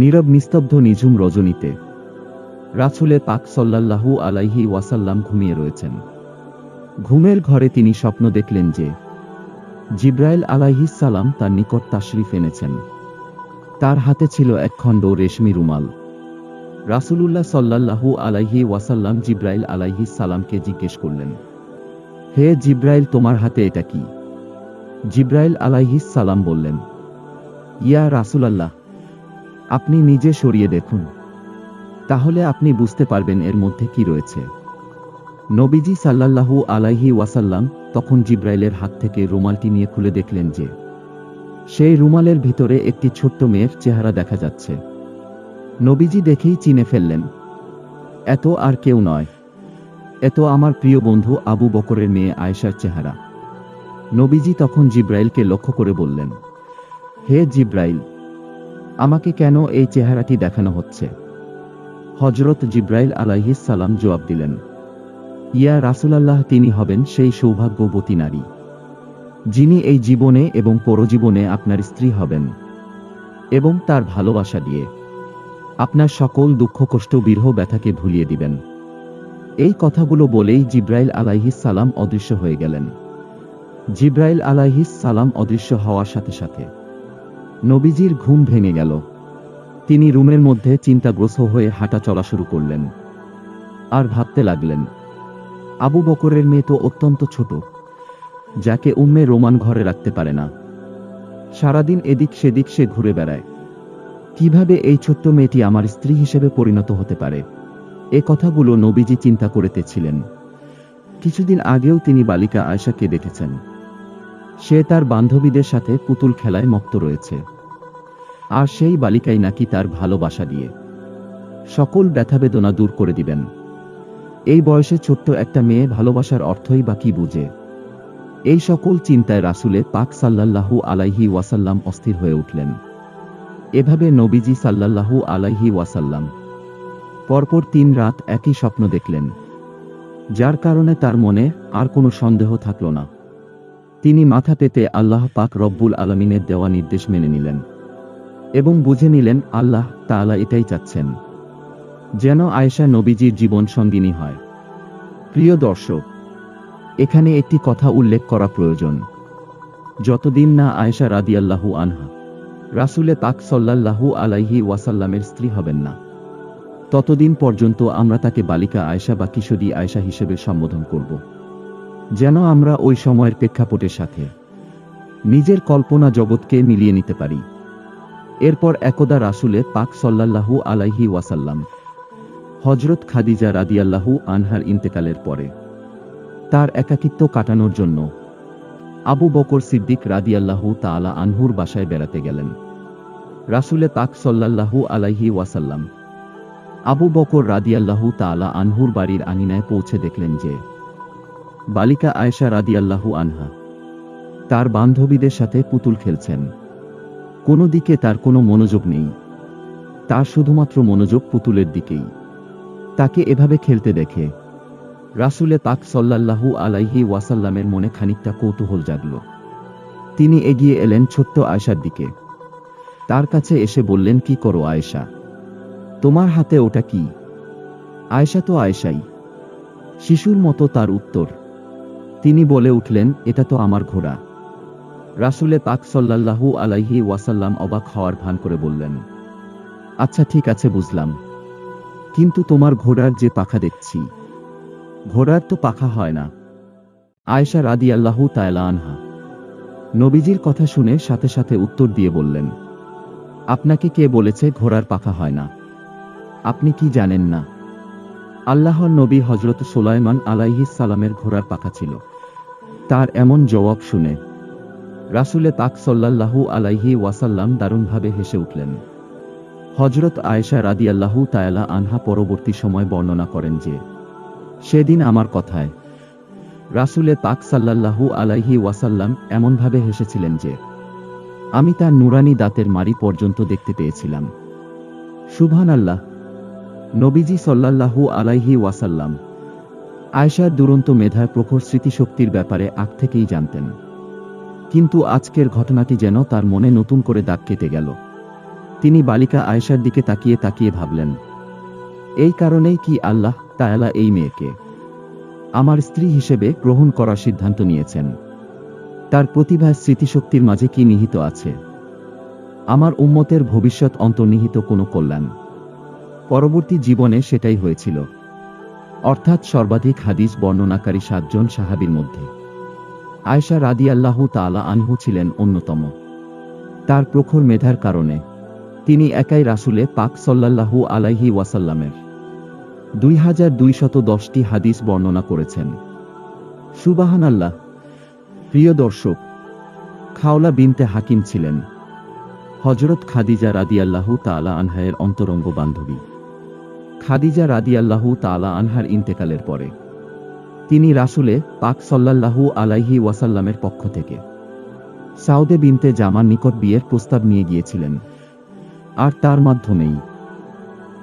নীরব নিস্তব্ধ নিঝুম রজনীতে। রাসুলে পাক সল্লাল্লাহু আলাইহি ওয়াসাল্লাম ঘুমিয়ে রয়েছেন। ঘুমের ঘরে তিনি স্বপ্ন দেখলেন যে, জিব্রাইল সালাম তার নিকট তাশরিফ এনেছেন। তার হাতে ছিল একখণ্ড রেশমি রুমাল। রাসূলুল্লাহ সাল্লাল্লাহু আলাইহি ওয়াসাল্লাম জিব্রাইল সালামকে জিজ্ঞেস করলেন, হে জিব্রাইল, তোমার হাতে এটা কি? জিব্রাইল আলাইহিস সালাম বললেন, ইয়া রাসূলাল্লাহ আপনি নিজে সরিয়ে দেখুন। তাহলে আপনি বুঝতে পারবেন এর মধ্যে কি রয়েছে। নবীজি সাল্লাল্লাহু আলাইহি ওয়াসাল্লাম তখন জিব্রাইলের হাত থেকে রুমালটি নিয়ে খুলে দেখলেন যে, সেই রুমালের ভিতরে একটি ছোট্ট মেয়ের চেহারা দেখা যাচ্ছে। নবীজি দেখেই চিনে ফেললেন, এত আর কেউ নয়। এত আমার প্রিয় বন্ধু আবু বকরের মেয়ে আয়েশার চেহারা। নবীজি তখন জিব্রাইলকে লক্ষ্য করে বললেন, হে জিব্রাইল আমাকে কেন এই চেহারাটি দেখানো হচ্ছে? হজরত জিব্রাইল সালাম জবাব দিলেন, ইয়া রাসুলাল্লাহ, তিনি হবেন সেই সৌভাগ্যবতী নারী। যিনি এই জীবনে এবং পরজীবনে আপনার স্ত্রী হবেন এবং তার ভালোবাসা দিয়ে আপনার সকল দুঃখ, কষ্ট, বিরহ, ব্যথাকে ভুলিয়ে দিবেন। এই কথাগুলো বলেই জিব্রাইল সালাম অদৃশ্য হয়ে গেলেন। জিব্রাইল সালাম অদৃশ্য হওয়ার সাথে সাথে নবীজির ঘুম ভেঙে গেল। তিনি রুমের মধ্যে চিন্তাগ্রস্ত হয়ে হাঁটা চলা শুরু করলেন। আর ভাবতে লাগলেন, আবু বকরের মেয়ে তো অত্যন্ত ছোট, যাকে উম্মে রোমান ঘরে রাখতে পারে না। সারাদিন এদিক সেদিক সে ঘুরে বেড়ায়। কীভাবে এই ছোট্ট মেয়েটি আমার স্ত্রী হিসেবে পরিণত হতে পারে? এ কথাগুলো নবীজি চিন্তা করিতেছিলেন কিছুদিন আগেও তিনি বালিকা আয়সাকে দেখেছেন। সে তার বান্ধবীদের সাথে পুতুল খেলায় মক্ত রয়েছে। আর সেই বালিকাই নাকি তার ভালোবাসা দিয়ে। সকল ব্যথা বেদনা দূর করে দিবেন। এই বয়সে ছোট্ট একটা মেয়ে ভালোবাসার অর্থই বা কি বুঝে? এই সকল চিন্তায় রাসুলে পাক সাল্লাল্লাহু আলাইহি ওয়াসাল্লাম অস্থির হয়ে উঠলেন। এভাবে নবীজি সাল্লাল্লাহু আলাইহি ওয়াসাল্লাম পরপর তিন রাত একই স্বপ্ন দেখলেন। যার কারণে তার মনে আর কোনো সন্দেহ থাকল না। তিনি মাথা পেতে আল্লাহ পাক রব্বুল আলমিনের দেওয়া নির্দেশ মেনে নিলেন এবং বুঝে নিলেন আল্লাহ তাআলা এটাই চাচ্ছেন। যেন আয়েশা নবীজির জীবন সঙ্গিনী হয়। প্রিয় দর্শক, এখানে একটি কথা উল্লেখ করা প্রয়োজন। যতদিন না আয়েশা রাদিয়াল্লাহু আনহা রাসুলে পাক সল্লাল্লাহু আলাইহি ওয়াসাল্লামের স্ত্রী হবেন না, ততদিন পর্যন্ত আমরা তাকে বালিকা আয়েশা বা কিশোরী আয়েশা হিসেবে সম্বোধন করব। যেন আমরা ওই সময়ের প্রেক্ষাপটের সাথে নিজের কল্পনা জগৎকে মিলিয়ে নিতে পারি। এরপর একদা রাসুলে পাক সল্লাল্লাহু আলাইহি ওয়াসাল্লাম হজরত খাদিজা রাদিয়াল্লাহু আনহার ইন্তেকালের পরে তার একাকিত্ব কাটানোর জন্য আবু বকর সিদ্দিক রাদিয়াল্লাহু তাআলা আনহুর বাসায় বেড়াতে গেলেন। রাসুলে পাক সল্লাল্লাহু আলাইহি ওয়াসাল্লাম আবু বকর রাদিয়াল্লাহু তাআলা আনহুর বাড়ির আঙিনায় পৌঁছে দেখলেন যে বালিকা আয়েশা রাদিয়াল্লাহু আনহা। তার বান্ধবীদের সাথে পুতুল খেলছেন। কোনো দিকে তার কোনো মনোযোগ নেই। তার শুধুমাত্র মনোযোগ পুতুলের দিকেই। তাকে এভাবে খেলতে দেখে রাসুলে পাক সল্লাল্লাহু আলাইহি ওয়াসাল্লামের মনে খানিকটা কৌতূহল জাগল। তিনি এগিয়ে এলেন ছোট্ট আয়েশার দিকে। তার কাছে এসে বললেন, কি করো আয়েশা? তোমার হাতে ওটা কি? আয়েশা তো আয়েশাই। শিশুর মতো তার উত্তর। তিনি বলে উঠলেন, এটা তো আমার ঘোড়া। রাসুলে পাক সল্লাল্লাহু আলাইহি ওয়াসাল্লাম অবাক হওয়ার ভান করে বললেন আচ্ছা ঠিক আছে, বুঝলাম। কিন্তু তোমার ঘোড়ার যে পাখা দেখছি, ঘোড়ার তো পাখা হয় না। আয়েশা রাদি আল্লাহু তায়লা আনহা নবীজির কথা শুনে সাথে সাথে উত্তর দিয়ে বললেন, আপনাকে কে বলেছে ঘোড়ার পাখা হয় না? আপনি কি জানেন না? আল্লাহর নবী হজরত সোলাইমান আলাইহিস সালামের ঘোড়ার পাখা ছিল। তার এমন জবাব শুনে রাসুলে পাক সল্লাল্লাহু আলাইহি ওয়াসাল্লাম দারুণভাবে হেসে উঠলেন। হজরত আয়েশা রাদিয়াল্লাহু তায়ালা আনহা পরবর্তী সময় বর্ণনা করেন যে, সেদিন আমার কথায় রাসুলে পাক সাল্লাল্লাহু আলাইহি ওয়াসাল্লাম এমনভাবে হেসেছিলেন যে, আমি তার নুরানি দাঁতের মারি পর্যন্ত দেখতে পেয়েছিলাম। সুবহান আল্লাহ নবীজি সল্লাল্লাহু আলাইহি ওয়াসাল্লাম। আয়সার দুরন্ত মেধার প্রখর স্মৃতিশক্তির ব্যাপারে আগ থেকেই জানতেন। কিন্তু আজকের ঘটনাটি যেন তার মনে নতুন করে দাগ কেটে গেল। তিনি বালিকা আয়েশার দিকে তাকিয়ে তাকিয়ে ভাবলেন, এই কারণেই কি আল্লাহ তায়ালা এই মেয়েকে আমার স্ত্রী হিসেবে গ্রহণ করার সিদ্ধান্ত নিয়েছেন? তার প্রতিভা স্মৃতিশক্তির মাঝে কি নিহিত আছে? আমার উম্মতের ভবিষ্যৎ অন্তর্নিহিত কোনো কল্যাণ পরবর্তী জীবনে সেটাই হয়েছিল। অর্থাৎ সর্বাধিক হাদিস বর্ণনাকারী সাতজন সাহাবীর মধ্যে। আয়সা রাদি আল্লাহ তালা আনহু ছিলেন অন্যতম। তার প্রখর মেধার কারণে তিনি একাই রাসুলে পাক সল্লাল্লাহু আলাইহি ওয়াসাল্লামের দুই হাজার দুইশত দশটি হাদিস বর্ণনা করেছেন। সুবাহান আল্লাহ প্রিয় দর্শক, খাওলা বিনতে হাকিম ছিলেন হজরত খাদিজা রাদিয়াল্লাহু তালা আনহায়ের অন্তরঙ্গ বান্ধবী খাদিজা রাদিয়াল্লাহু তালা আনহার ইন্তেকালের পরে। তিনি রাসুলে পাক সল্লাল্লাহু আলাইহি ওয়াসাল্লামের পক্ষ থেকে সাউদে বিনতে জামার নিকট বিয়ের প্রস্তাব নিয়ে গিয়েছিলেন। আর তার মাধ্যমেই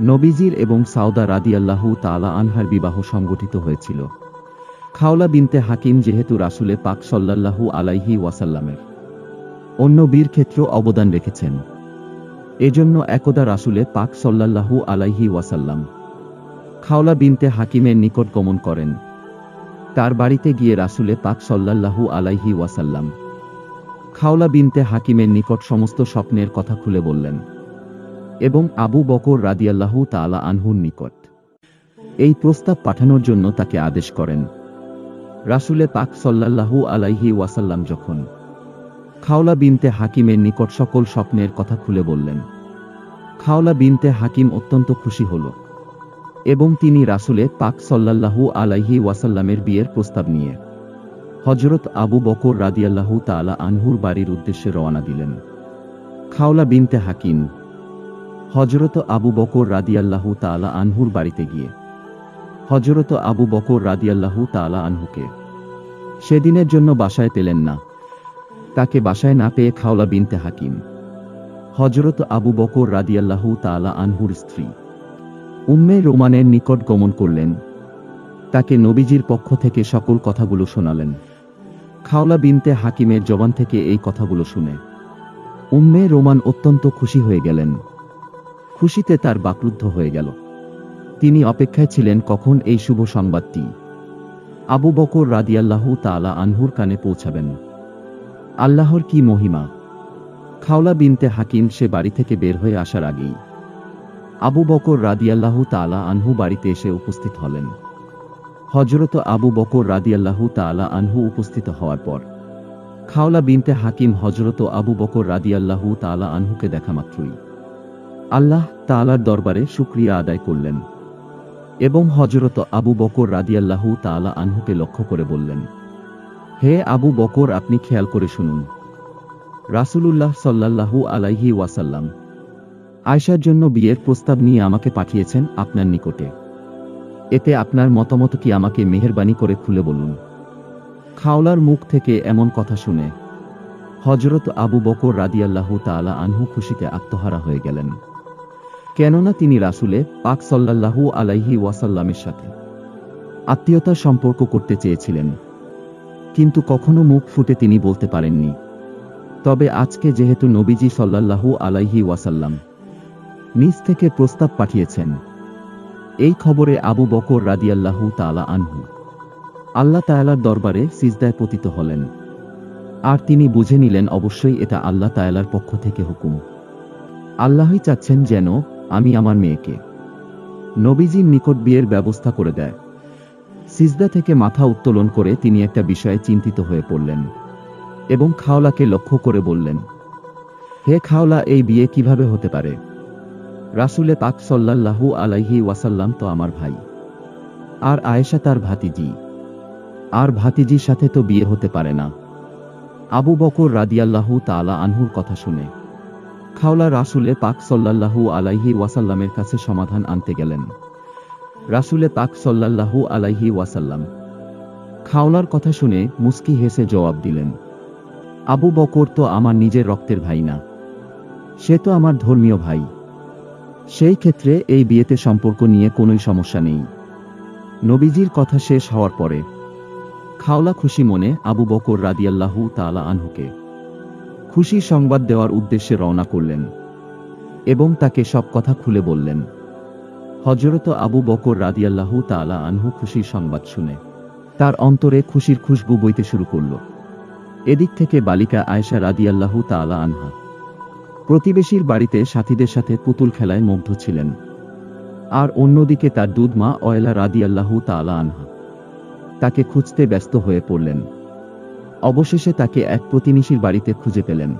নবীজির এবং সাউদা রাদিয়াল্লাহু তালা আনহার বিবাহ সংগঠিত হয়েছিল। খাওলা বিনতে হাকিম যেহেতু রাসুলে পাক সল্লাল্লাহু আলাইহি ওয়াসাল্লামের অন্য বীর ক্ষেত্র অবদান রেখেছেন। এজন্য একদা রাসুলে পাক সল্লাল্লাহু আলাইহি ওয়াসাল্লাম খাওলা বিনতে হাকিমের নিকট গমন করেন। তার বাড়িতে গিয়ে রাসুলে পাক সল্লাল্লাহু আলাইহি ওয়াসাল্লাম খাওলা বিনতে হাকিমের নিকট সমস্ত স্বপ্নের কথা খুলে বললেন এবং আবু বকর রাদিয়াল্লাহু তালা আনহুর নিকট এই প্রস্তাব পাঠানোর জন্য তাকে আদেশ করেন। রাসুলে পাক সল্লাল্লাহু আলাইহি ওয়াসাল্লাম যখন খাওলা বিনতে হাকিমের নিকট সকল স্বপ্নের কথা খুলে বললেন। খাওলা বিনতে হাকিম অত্যন্ত খুশি হল এবং তিনি রাসুলে পাক সল্লাল্লাহু আলাইহি ওয়াসাল্লামের বিয়ের প্রস্তাব নিয়ে হজরত আবু বকর রাদিয়াল্লাহু তালা আনহুর বাড়ির উদ্দেশ্যে রওনা দিলেন। খাওলা বিনতে হাকিম হজরত আবু বকর রাদিয়াল্লাহু তালা আনহুর বাড়িতে গিয়ে হজরত আবু বকর রাদিয়াল্লাহু তালা আনহুকে সেদিনের জন্য বাসায় পেলেন না। তাকে বাসায় না পেয়ে খাওলা বিনতে হাকিম। হজরত আবু বকর রাদিয়াল্লাহু তালা আনহুর স্ত্রী। উম্মে রোমানের নিকট গমন করলেন। তাকে নবীজির পক্ষ থেকে সকল কথাগুলো শোনালেন। খাওলা বিনতে হাকিমের জবান থেকে এই কথাগুলো শুনে। উম্মে রোমান অত্যন্ত খুশি হয়ে গেলেন। খুশিতে তার বাকরুদ্ধ হয়ে গেল। তিনি অপেক্ষায় ছিলেন কখন এই শুভ সংবাদটি। আবু বকর রাদিয়াল্লাহু তালা আনহুর কানে পৌঁছাবেন। আল্লাহর কি মহিমা? খাওলা বিনতে হাকিম সে বাড়ি থেকে বের হয়ে আসার আগেই আবু বকর রাদিয়াল্লাহু তালা আনহু বাড়িতে এসে উপস্থিত হলেন। হজরত আবু বকর রাদিয়াল্লাহু তালা আনহু উপস্থিত হওয়ার পর খাওলা বিনতে হাকিম হজরত আবু বকর রাদিয়াল্লাহু তালা আনহুকে দেখা মাত্রই আল্লাহ তালার দরবারে শুক্রিয়া আদায় করলেন এবং হজরত আবু বকর রাদিয়াল্লাহু তালা আনহুকে লক্ষ্য করে বললেন হে আবু বকর, আপনি খেয়াল করে শুনুন। রাসূলুল্লাহ সাল্লাল্লাহু আলাইহি ওয়াসাল্লাম আয়সার জন্য বিয়ের প্রস্তাব নিয়ে আমাকে পাঠিয়েছেন আপনার নিকটে। এতে আপনার মতামত কি আমাকে মেহেরবানি করে খুলে বলুন। খাওলার মুখ থেকে এমন কথা শুনে হজরত আবু বকর রাদিয়াল্লাহু তাআলা আনহু খুশিতে আত্মহারা হয়ে গেলেন। কেননা তিনি রাসুলে পাক সাল্লাল্লাহু আলাইহি ওয়াসাল্লামের সাথে আত্মীয়তার সম্পর্ক করতে চেয়েছিলেন। কিন্তু কখনো মুখ ফুটে তিনি বলতে পারেননি। তবে আজকে যেহেতু নবীজি সাল্লাল্লাহু আলাইহি ওয়াসাল্লাম নিজ থেকে প্রস্তাব পাঠিয়েছেন, এই খবরে আবু বকর রাদিয়াল্লাহু তালা আনহু আল্লাহ তায়ালার দরবারে সিজদায় পতিত হলেন। আর তিনি বুঝে নিলেন অবশ্যই এটা আল্লাহ তায়ালার পক্ষ থেকে হুকুম। আল্লাহই চাচ্ছেন যেন আমি আমার মেয়েকে নবীজির নিকট বিয়ের ব্যবস্থা করে দেয়। সিজদা থেকে মাথা উত্তোলন করে তিনি একটা বিষয়ে চিন্তিত হয়ে পড়লেন এবং খাওলাকে লক্ষ্য করে বললেন, হে খাওলা, এই বিয়ে কীভাবে হতে পারে? রাসুলে পাক সল্লাল্লাহু আলাইহি ওয়াসাল্লাম তো আমার ভাই। আর আয়েশা তার ভাতিজি। আর ভাতিজির সাথে তো বিয়ে হতে পারে না। আবু বকর রাদিয়াল্লাহু তালা আনহুর কথা শুনে খাওলা রাসুলে পাক সল্লাল্লাহু আলাইহি ওয়াসাল্লামের কাছে সমাধান আনতে গেলেন। রাসুলে তাক সল্লাল্লাহু আলাইহি ওয়াসাল্লাম। খাওলার কথা শুনে মুস্কি হেসে জবাব দিলেন, আবু বকর তো আমার নিজের রক্তের ভাই না। সে তো আমার ধর্মীয় ভাই। সেই ক্ষেত্রে এই বিয়েতে সম্পর্ক নিয়ে কোনোই সমস্যা নেই। নবীজির কথা শেষ হওয়ার পরে খাওলা খুশি মনে আবু বকর রাদিয়াল্লাহু তালা আনহুকে খুশি সংবাদ দেওয়ার উদ্দেশ্যে রওনা করলেন এবং তাকে সব কথা খুলে বললেন। হজরত আবু বকর রাদিয়াল্লাহু তাআলা আনহু খুশির সংবাদ শুনে। তার অন্তরে খুশির খুশবু বইতে শুরু করল। এদিক থেকে বালিকা আয়েশা রাদিয়াল্লাহু তাআলা আনহা। প্রতিবেশীর বাড়িতে সাথীদের সাথে পুতুল খেলায় মুগ্ধ ছিলেন। আর অন্যদিকে তার দুধ মা অয়লা রাদিয়াল্লাহু তাআলা আনহা। তাকে খুঁজতে ব্যস্ত হয়ে পড়লেন। অবশেষে তাকে এক প্রতিবেশীর বাড়িতে খুঁজে পেলেন।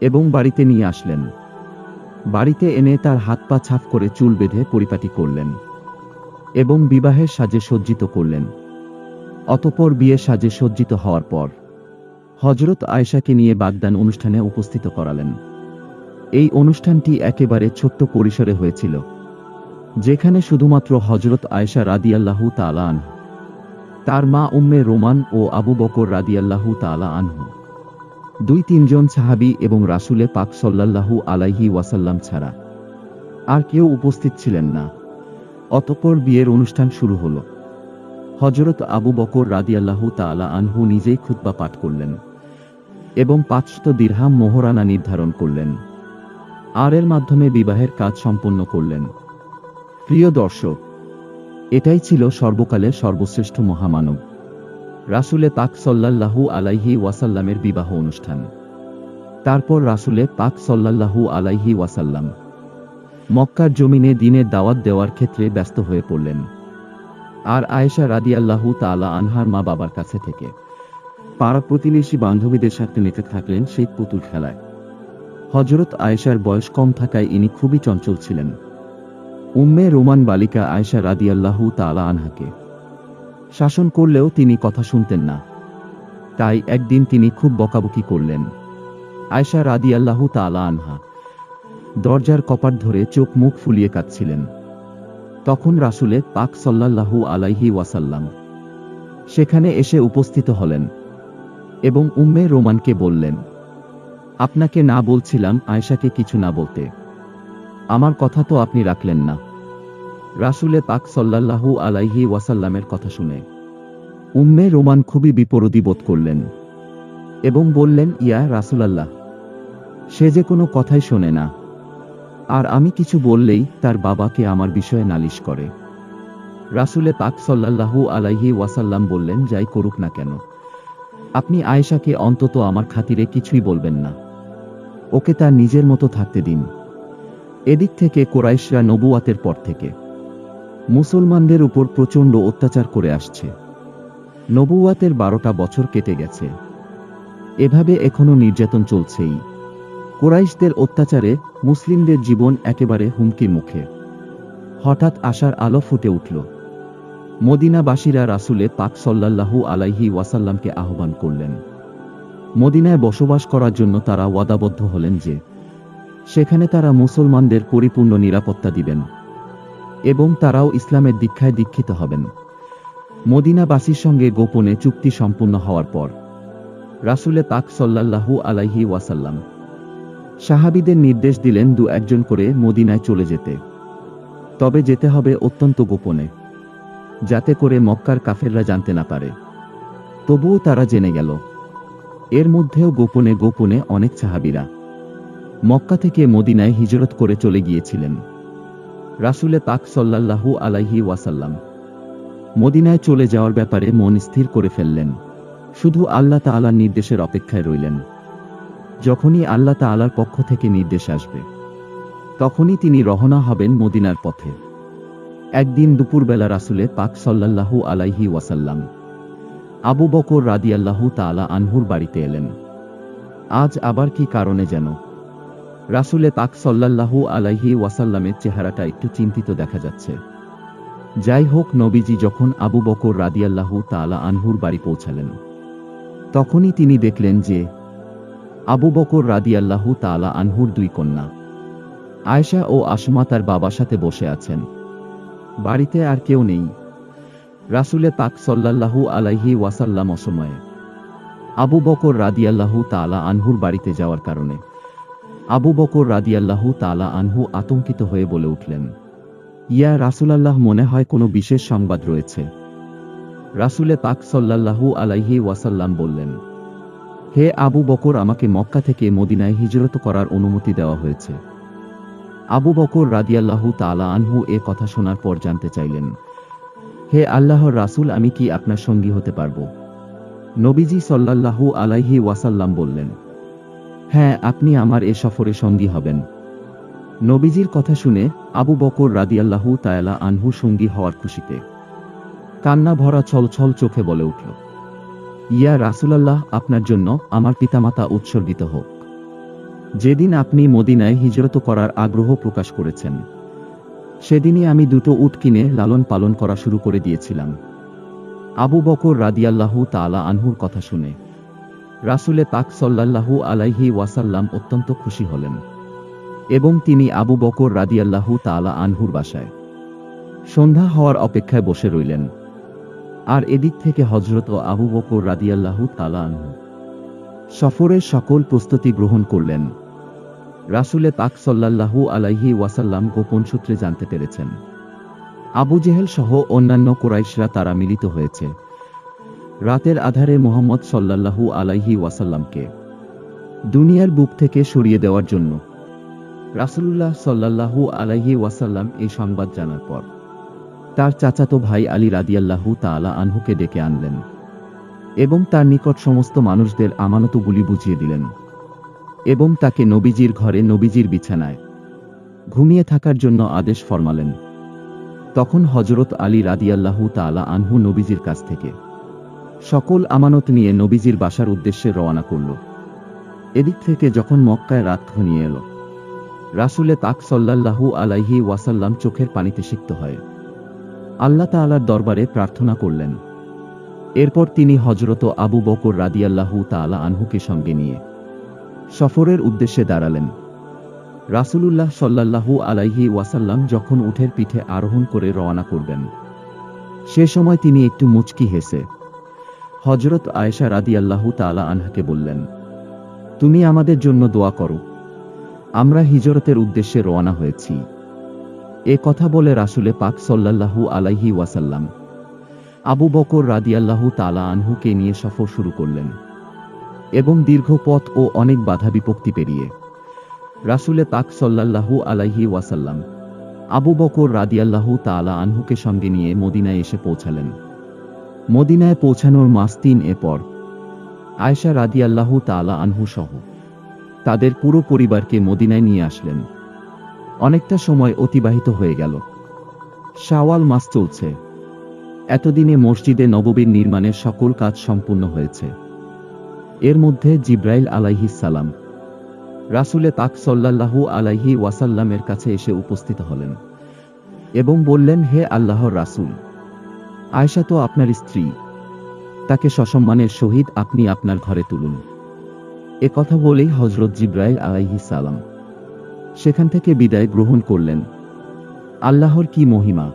এবং বাড়িতে নিয়ে আসলেন। বাড়িতে এনে তার হাত পা ছাপ করে চুল বেঁধে পরিপাটি করলেন এবং বিবাহের সাজে সজ্জিত করলেন। অতপর বিয়ে সাজে সজ্জিত হওয়ার পর হজরত আয়েশাকে নিয়ে বাগদান অনুষ্ঠানে উপস্থিত করালেন। এই অনুষ্ঠানটি একেবারে ছোট্ট পরিসরে হয়েছিল, যেখানে শুধুমাত্র হজরত আয়েশা রাদিয়াল্লাহু তাআলা আনহু, তার মা উম্মে রোমান ও আবু বকর রাদিয়াল্লাহু তাআলা আনহু। দুই তিনজন সাহাবী এবং রাসূলে পাক সাল্লাল্লাহু আলাইহি ওয়াসাল্লাম ছাড়া। আর কেউ উপস্থিত ছিলেন না। অতপর বিয়ের অনুষ্ঠান শুরু হলো। হজরত আবু বকর রাদিয়াল্লাহু তাআলা আনহু নিজেই খুতবা পাঠ করলেন এবং পাঁচশত দিরহাম মোহরানা নির্ধারণ করলেন। আর এর মাধ্যমে বিবাহের কাজ সম্পন্ন করলেন। প্রিয় দর্শক, এটাই ছিল সর্বকালের সর্বশ্রেষ্ঠ মহামানব। রাসুলে পাক সল্লাল্লাহু আলাইহি ওয়াসাল্লামের বিবাহ অনুষ্ঠান। তারপর রাসুলে পাক সল্লাল্লাহু আলাইহি ওয়াসাল্লাম মক্কার জমিনে দিনের দাওয়াত দেওয়ার ক্ষেত্রে ব্যস্ত হয়ে পড়লেন। আর আয়েশা রাদিয়াল্লাহু তাআলা আনহার মা বাবার কাছে থেকে। পাড়া প্রতিবেশী বান্ধবীদের সাথে মেতে থাকলেন সেই পুতুল খেলায়। হজরত আয়েশার বয়স কম থাকায় ইনি খুবই চঞ্চল ছিলেন। উম্মে রোমান বালিকা আয়েশা রাদিয়াল্লাহু তালা আনহাকে শাসন করলেও তিনি কথা শুনতেন না। তাই একদিন তিনি খুব বকাবকি করলেন। আয়সা আয়েশা রাদিয়াল্লাহু তাআলা আনহা দরজার কপাট ধরে চোখ মুখ ফুলিয়ে কাঁদছিলেন। তখন রাসুলে পাক সাল্লাল্লাহু আলাইহি ওয়াসাল্লাম সেখানে এসে উপস্থিত হলেন এবং উম্মে রোমানকে বললেন, আপনাকে না বলছিলাম আয়েশাকে কিছু না বলতে। আমার কথা তো আপনি রাখলেন না। রাসুলে পাক সাল্লাল্লাহু আলাইহি ওয়াসাল্লামের কথা শুনে। উম্মে রোমান খুবই বিপরোধী বোধ করলেন এবং বললেন, ইয়া রাসুলাল্লাহ, সে যে কোনো কথাই শোনে না। আর আমি কিছু বললেই তার বাবাকে আমার বিষয়ে নালিশ করে। রাসুলে পাক সাল্লাল্লাহু আলাইহি ওয়াসাল্লাম বললেন, যাই করুক না কেন। আপনি আয়েশাকে অন্তত আমার খাতিরে কিছুই বলবেন না। ওকে তার নিজের মতো থাকতে দিন। এদিক থেকে কোরাইশরা নবুয়াতের পর থেকে মুসলমানদের উপর প্রচণ্ড অত্যাচার করে আসছে। নবুয়াতের বারোটা বছর কেটে গেছে। এভাবে এখনও নির্যাতন চলছেই। কোরাইশদের অত্যাচারে মুসলিমদের জীবন একেবারে হুমকির মুখে। হঠাৎ আশার আলো ফুটে উঠল। মদিনাবাসীরা রাসুলে পাক সল্লাল্লাহু আলাইহি ওয়াসাল্লামকে আহ্বান করলেন। মদিনায় বসবাস করার জন্য তারা ওয়াদাবদ্ধ হলেন যে, সেখানে তারা মুসলমানদের পরিপূর্ণ নিরাপত্তা দিবেন। এবং তারাও ইসলামের দীক্ষায় দীক্ষিত হবেন। মদিনাবাসীর সঙ্গে গোপনে চুক্তি সম্পূর্ণ হওয়ার পর রাসুলে তাক সল্লাল্লাহু আলাইহি ওয়াসাল্লাম সাহাবিদের নির্দেশ দিলেন দু একজন করে মদিনায় চলে যেতে। তবে যেতে হবে অত্যন্ত গোপনে, যাতে করে মক্কার কাফেররা জানতে না পারে। তবুও তারা জেনে গেল, এর মধ্যেও গোপনে গোপনে অনেক সাহাবিরা মক্কা থেকে মদিনায় হিজরত করে চলে গিয়েছিলেন। রাসুলে পাক সল্লাল্লাহু আলাইহি ওয়াসাল্লাম। মদিনায় চলে যাওয়ার ব্যাপারে মন স্থির করে ফেললেন। শুধু আল্লাহ তাআলার নির্দেশের অপেক্ষায় রইলেন। যখনই আল্লাহ তাআলার পক্ষ থেকে নির্দেশ আসবে, তখনই তিনি রহনা হবেন মদিনার পথে। একদিন দুপুরবেলা রাসুলে পাক সল্লাল্লাহু আলাইহি ওয়াসাল্লাম আবু বকর রাদিয়াল্লাহু তাআলা আনহুর বাড়িতে এলেন। আজ আবার কি কারণে যেন রাসুলে পাক সল্লাল্লাহু আলাইহি ওয়াসাল্লামের চেহারাটা একটু চিন্তিত দেখা যাচ্ছে। যাই হোক, নবীজি যখন আবু বকর রাদিয়াল্লাহু তাআলা আনহুর বাড়ি পৌঁছালেন, তখনই তিনি দেখলেন যে আবু বকর রাদিয়াল্লাহু তাআলা আনহুর দুই কন্যা, আয়েশা ও আসমা তার বাবার সাথে বসে আছেন। বাড়িতে আর কেউ নেই। রাসুলে পাক সল্লাল্লাহু আলাইহি ওয়াসাল্লাম অসময়ে আবু বকর রাদিয়াল্লাহু তালা আনহুর বাড়িতে যাওয়ার কারণে আবু বকর রাদিয়াল্লাহু তালা আনহু আতঙ্কিত হয়ে বলে উঠলেন, ইয়া রাসুলাল্লাহ, মনে হয় কোনো বিশেষ সংবাদ রয়েছে? রাসুলে পাক সল্লাল্লাহু আলাইহি ওয়াসাল্লাম বললেন, হে আবু বকর, আমাকে মক্কা থেকে মদিনায় হিজরত করার অনুমতি দেওয়া হয়েছে। আবু বকর রাদিয়াল্লাহু তালা আনহু এ কথা শোনার পর জানতে চাইলেন, হে আল্লাহর রাসূল, আমি কি আপনার সঙ্গী হতে পারব? নবীজি সাল্লাল্লাহু আলাইহি ওয়াসাল্লাম বললেন হ্যাঁ আপনি আমার এ সফরে সঙ্গী হবেন। নবীজির কথা শুনে আবু বকর রাদিয়াল্লাহু তায়ালা আনহু সঙ্গী হওয়ার খুশিতে কান্না ভরা ছলছল চোখে বলে উঠল, ইয়া রাসূলাল্লাহ, আপনার জন্য আমার পিতামাতা উৎসর্গিত হোক। যেদিন আপনি মদিনায় হিজরত করার আগ্রহ প্রকাশ করেছেন, সেদিনই আমি দুটো উট কিনে লালন পালন করা শুরু করে দিয়েছিলাম। আবু বকর রাদিয়াল্লাহু তাআলা আনহুর কথা শুনে রাসূলে পাক সাল্লাল্লাহু আলাইহি ওয়াসাল্লাম অত্যন্ত খুশি হলেন এবং তিনি আবু বকর রাদিয়াল্লাহু তাআলা আনহুর বাসায়। সন্ধ্যা হওয়ার অপেক্ষায় বসে রইলেন। আর এদিক থেকে হজরত আবু বকর রাদিয়াল্লাহু তালা আনহু। সফরের সকল প্রস্তুতি গ্রহণ করলেন। রাসূলে পাক সাল্লাল্লাহু আলাইহি ওয়াসাল্লাম গোপন সূত্রে জানতে পেরেছেন। আবু জেহেল সহ অন্যান্য কোরাইশরা তারা মিলিত হয়েছে। রাতের আধারে মোহাম্মদ সাল্লাল্লাহু আলাইহি ওয়াসাল্লামকে দুনিয়ার বুক থেকে সরিয়ে দেওয়ার জন্য রাসুল্লাহ সাল্লাল্লাহু আলাইহি ওয়াসাল্লাম এই সংবাদ জানার পর তার চাচাতো ভাই আলী রাদিয়াল্লাহু তাআলা আনহুকে ডেকে আনলেন এবং তার নিকট সমস্ত মানুষদের আমানতগুলি বুঝিয়ে দিলেন এবং তাকে নবীজির ঘরে নবীজির বিছানায় ঘুমিয়ে থাকার জন্য আদেশ ফরমালেন। তখন হজরত আলী রাদিয়াল্লাহু তাআলা আনহু নবীজির কাছ থেকে সকল আমানত নিয়ে নবীজির বাসার উদ্দেশ্যে রওনা করল। এদিক থেকে যখন মক্কায় রাত ঘনিয়ে এলো, রাসূলে তাক সাল্লাল্লাহু আলাইহি ওয়াসাল্লাম চোখের পানিতে সিক্ত হয় আল্লাহ তাআলার দরবারে প্রার্থনা করলেন। এরপর তিনি হজরত আবু বকর রাদিয়াল্লাহু তাআলা আনহুকে সঙ্গে নিয়ে সফরের উদ্দেশ্যে দাঁড়ালেন। রাসূলুল্লাহ সাল্লাল্লাহু আলাইহি ওয়াসাল্লাম যখন উঠের পিঠে আরোহণ করে রওনা করবেন, সে সময় তিনি একটু মুচকি হেসে হজরত আয়েশা রাদি রাদিয়াল্লাহু তাআলা আনহাকে বললেন, তুমি আমাদের জন্য দোয়া করো। আমরা হিজরতের উদ্দেশ্যে রওনা হয়েছি। এ কথা বলে রাসুলে পাক সাল্লাল্লাহু আলাইহি ওয়াসাল্লাম আবু বকর রাদিয়াল্লাহু তালা আনহুকে নিয়ে সফর শুরু করলেন এবং দীর্ঘ পথ ও অনেক বাধা বিপত্তি পেরিয়ে রাসুলে পাক সাল্লাল্লাহু আলাইহি ওয়াসাল্লাম আবু বকর রাদিয়াল্লাহু তালা আনহুকে সঙ্গে নিয়ে মদিনায় এসে পৌঁছালেন। মদিনায় পৌঁছানোর মাস তিন এ পর আয়েশা রাদিয়াল্লাহু তাআলা আনহু সহ তাদের পুরো পরিবারকে মদিনায় নিয়ে আসলেন। অনেকটা সময় অতিবাহিত হয়ে গেল। শাওয়াল মাস চলছে। এতদিনে মসজিদে নববীর নির্মাণের সকল কাজ সম্পূর্ণ হয়েছে। এর মধ্যে জিব্রাইল আলাইহিস সালাম রাসূলে পাক সাল্লাল্লাহু আলাইহি ওয়াসাল্লামের কাছে এসে উপস্থিত হলেন এবং বললেন, হে আল্লাহর রাসূল আয়েশা তো আপনার স্ত্রী। তাকে সসম্মানের সহিত আপনি আপনার ঘরে তুলুন। এ কথা বলেই হজরত জিব্রাইল আলাইহি সালাম সেখান থেকে বিদায় গ্রহণ করলেন। আল্লাহর কি মহিমা।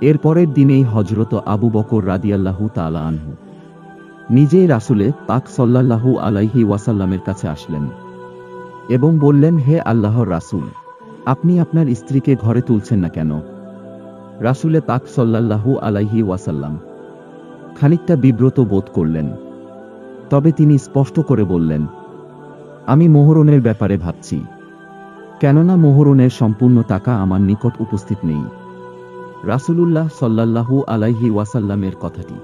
এর পরের দিনেই হজরত আবু বকর রাদিয়াল্লাহু তাআলা আনহু নিজেই রাসূলে পাক সাল্লাল্লাহু আলাইহি ওয়াসাল্লামের কাছে আসলেন এবং বললেন, হে আল্লাহর রাসূল, আপনি আপনার স্ত্রীকে ঘরে তুলছেন না কেন? রাসূলে তাক সাল্লাল্লাহু আলাইহি ওয়াসাল্লাম খানিকটা বিব্রত বোধ করলেন। তবে তিনি স্পষ্ট করে বললেন, আমি মোহরণের ব্যাপারে ভাবছি। কেননা মোহরণের সম্পূর্ণ টাকা আমার নিকট উপস্থিত নেই। রাসূলুল্লাহ সাল্লাল্লাহু আলাইহি ওয়াসাল্লামের কথাটি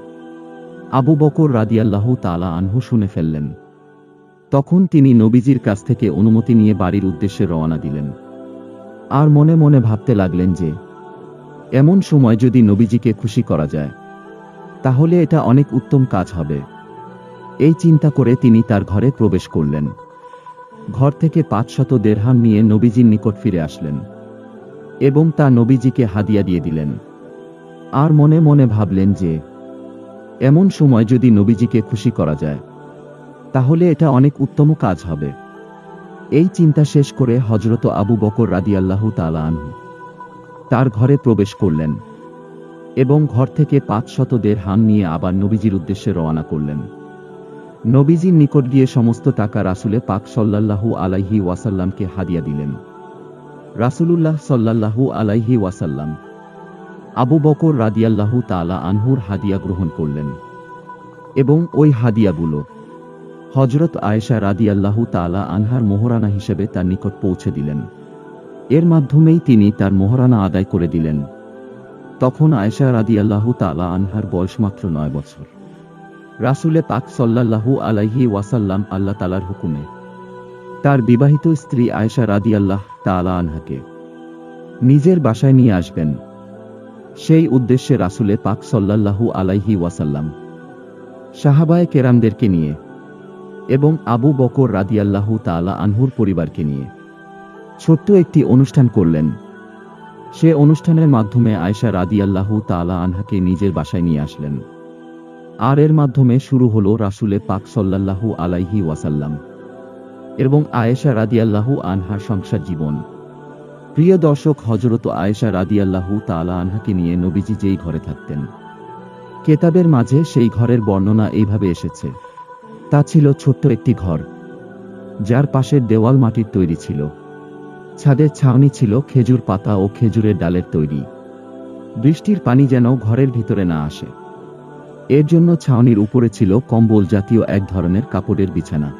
আবু বকর রাদিয়াল্লাহু তালা আনহু শুনে ফেললেন। তখন তিনি নবীজির কাছ থেকে অনুমতি নিয়ে বাড়ির উদ্দেশ্যে রওনা দিলেন। আর মনে মনে ভাবতে লাগলেন যে এমন সময় যদি নবীজিকে খুশি করা যায়, তাহলে এটা অনেক উত্তম কাজ হবে। এই চিন্তা করে তিনি তার ঘরে প্রবেশ করলেন। ঘর থেকে পাঁচশত দেড়হাম নিয়ে নবীজির নিকট ফিরে আসলেন এবং তা নবীজিকে হাদিয়া দিয়ে দিলেন। আর মনে মনে ভাবলেন যে, এমন সময় যদি নবীজিকে খুশি করা যায়, তাহলে এটা অনেক উত্তম কাজ হবে। এই চিন্তা শেষ করে হজরত আবু বকর রাদিয়াল্লাহু তাআলা আনহু তার ঘরে প্রবেশ করলেন এবং ঘর থেকে পাঁচশত দেড় হাম নিয়ে আবার নবীজির উদ্দেশ্যে রওনা করলেন। নবীজির নিকট গিয়ে সমস্ত টাকা রাসুলে পাক সাল্লাল্লাহু আলাইহি ওয়াসাল্লামকে হাদিয়া দিলেন। রাসূলুল্লাহ সাল্লাল্লাহু আলাইহি ওয়াসাল্লাম আবু বকর রাদিয়াল্লাহু তালা আনহুর হাদিয়া গ্রহণ করলেন এবং ওই হাদিয়াগুলো হজরত আয়েশা রাদিয়াল্লাহু তালা আনহার মোহরানা হিসেবে তার নিকট পৌঁছে দিলেন। এর মাধ্যমেই তিনি তার মোহরানা আদায় করে দিলেন। তখন আয়েশা রাদিয়াল্লাহু তাআলা আনহার বয়স মাত্র নয় বছর। রাসূলে পাক সাল্লাল্লাহু আলাইহি ওয়াসাল্লাম আল্লাহ তালার হুকুমে তার বিবাহিত স্ত্রী আয়েশা রাদিয়াল্লাহ তাআলা আনহাকে নিজের বাসায় নিয়ে আসবেন। সেই উদ্দেশ্যে রাসূলে পাক সাল্লাল্লাহু আলাইহি ওয়াসাল্লাম সাহাবায়ে কেরামদেরকে নিয়ে এবং আবু বকর রাদিয়াল্লাহু তাআলা আনহুর পরিবারকে নিয়ে ছোট্ট একটি অনুষ্ঠান করলেন। সে অনুষ্ঠানের মাধ্যমে আয়েশা রাদিয়াল্লাহু তাআলা আনহাকে নিজের বাসায় নিয়ে আসলেন। আর এর মাধ্যমে শুরু হলো রাসূলে পাক সাল্লাল্লাহু আলাইহি ওয়াসাল্লাম এবং আয়েশা রাদি রাদিয়াল্লাহু আনহার সংসার জীবন। প্রিয় দর্শক হজরত আয়েশা রাদিয়াল্লাহু তালা আনহাকে নিয়ে নবীজি যেই ঘরে থাকতেন, কেতাবের মাঝে সেই ঘরের বর্ণনা এইভাবে এসেছে। তা ছিল ছোট্ট একটি ঘর, যার পাশের দেওয়াল মাটির তৈরি ছিল। ছাদের ছাউনি ছিল খেজুর পাতা ও খেজুরের ডালের তৈরি। বৃষ্টির পানি যেন ঘরের ভিতরে না আসে। এর জন্য ছাউনির উপরে ছিল কম্বল জাতীয় এক ধরনের কাপড়ের বিছানা।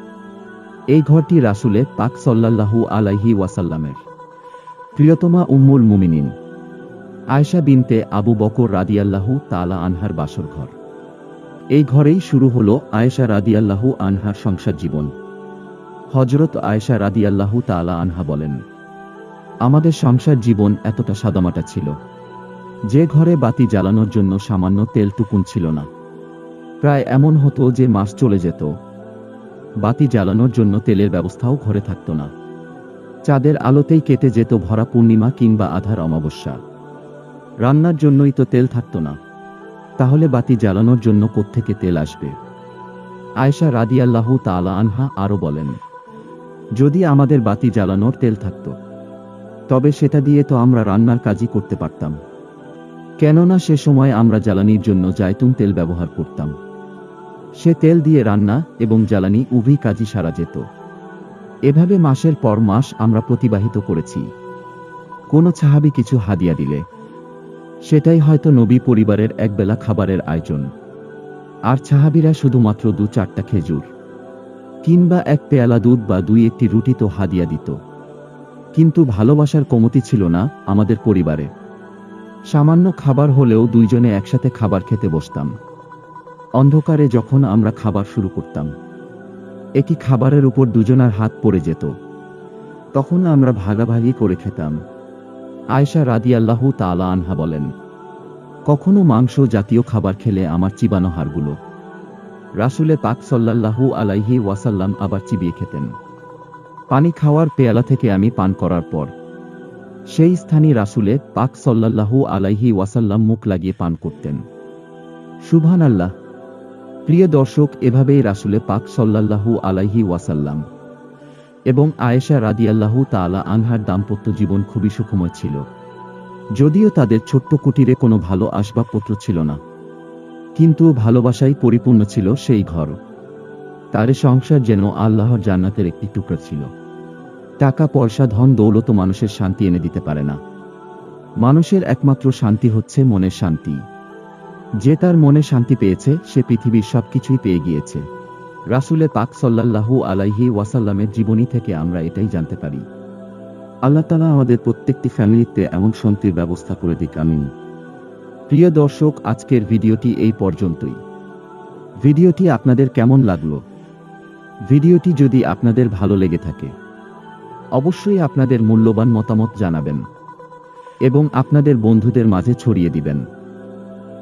এই ঘরটি রাসুলে পাক সাল্লাল্লাহু আলাইহি ওয়াসাল্লামের। প্রিয়তমা উম্মুল মুমিনিন। আয়শা বিনতে আবু বকর রাদিয়াল্লাহু তালা আনহার বাসর ঘর। এই ঘরেই শুরু হলো আয়েশা রাদিয়াল্লাহু আনহার সংসার জীবন। হজরত আয়েশা রাদিয়াল্লাহু তালা আনহা বলেন আমাদের সংসার জীবন এতটা সাদামাটা ছিল। যে ঘরে বাতি জ্বালানোর জন্য সামান্য তেল টুকুন ছিল না। প্রায় এমন হতো যে মাস চলে যেত। বাতি জ্বালানোর জন্য তেলের ব্যবস্থাও ঘরে থাকত না। চাঁদের আলোতেই কেটে যেত ভরা পূর্ণিমা কিংবা আধার অমাবস্যা। রান্নার জন্যই তো তেল থাকত না। তাহলে বাতি জ্বালানোর জন্য কোত্থেকে তেল আসবে? আয়েশা রাদিয়াল্লাহু তালা আনহা আরও বলেন, যদি আমাদের বাতি জ্বালানোর তেল থাকত তবে সেটা দিয়ে তো আমরা রান্নার কাজই করতে পারতাম। কেননা সে সময় আমরা জ্বালানির জন্য জায়তুন তেল ব্যবহার করতাম। সে তেল দিয়ে রান্না এবং জ্বালানি উভয় কাজই সারা যেত। এভাবে মাসের পর মাস আমরা প্রতিবাহিত করেছি। কোনো ছাহাবি কিছু হাদিয়া দিলে। সেটাই হয়তো নবী পরিবারের একবেলা খাবারের আয়োজন। আর ছাহাবিরা শুধুমাত্র দু চারটা খেজুর কিংবা এক পেয়ালা দুধ বা দুই একটি রুটি তো হাদিয়া দিত। কিন্তু ভালোবাসার কমতি ছিল না আমাদের পরিবারে। সামান্য খাবার হলেও দুইজনে একসাথে খাবার খেতে বসতাম। অন্ধকারে যখন আমরা খাবার শুরু করতাম, একই খাবারের উপর দুজনার হাত পড়ে যেত। তখন আমরা ভাগাভাগি করে খেতাম। আয়সা রাদিয়াল্লাহু তালা আনহা বলেন, কখনো মাংস জাতীয় খাবার খেলে আমার চিবানো হাড়গুলো। রাসুলে পাক সাল্লাল্লাহু আলাইহি ওয়াসাল্লাম আবার চিবিয়ে খেতেন। পানি খাওয়ার পেয়ালা থেকে আমি পান করার পর, সেই স্থানে রাসুলে পাক সাল্লাল্লাহু আলাইহি ওয়াসাল্লাম মুখ লাগিয়ে পান করতেন। সুবহান আল্লাহ প্রিয় দর্শক, এভাবেই রাসুলে পাক সাল্লাল্লাহু আলাইহি ওয়াসাল্লাম এবং আয়েশা রাদি রাদিয়াল্লাহু তাআলা আনহার দাম্পত্য জীবন খুবই সুখময় ছিল। যদিও তাদের ছোট্ট কুটিরে কোনো ভালো আসবাবপত্র ছিল না, কিন্তু ভালোবাসাই পরিপূর্ণ ছিল সেই ঘর। তার সংসার যেন আল্লাহর জান্নাতের একটি টুকরা ছিল। টাকা, পয়সা, ধন, দৌলত মানুষের শান্তি এনে দিতে পারে না। মানুষের একমাত্র শান্তি হচ্ছে মনের শান্তি। যে তার মনে শান্তি পেয়েছে, সে পৃথিবীর সবকিছুই পেয়ে গিয়েছে। রাসুলে পাক সাল্লাল্লাহু আলাইহি ওয়াসাল্লামের জীবনী থেকে আমরা এটাই জানতে পারি। আল্লাহ তালা আমাদের প্রত্যেকটি ফ্যামিলিতে এমন শান্তির ব্যবস্থা করে দিক, আমিন। প্রিয় দর্শক, আজকের ভিডিওটি এই পর্যন্তই। ভিডিওটি আপনাদের কেমন লাগল? ভিডিওটি যদি আপনাদের ভালো লেগে থাকে অবশ্যই আপনাদের মূল্যবান মতামত জানাবেন এবং আপনাদের বন্ধুদের মাঝে ছড়িয়ে দিবেন।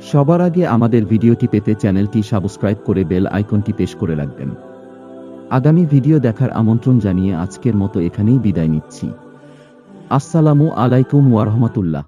সবার আগে আমাদের ভিডিওটি পেতে চ্যানেলটি সাবস্ক্রাইব করে বেল আইকনটি পেশ করে রাখবেন। আগামী ভিডিও দেখার আমন্ত্রণ জানিয়ে আজকের মতো এখানেই বিদায় নিচ্ছি। আসসালামু আলাইকুম ওয়ারহমতুল্লাহ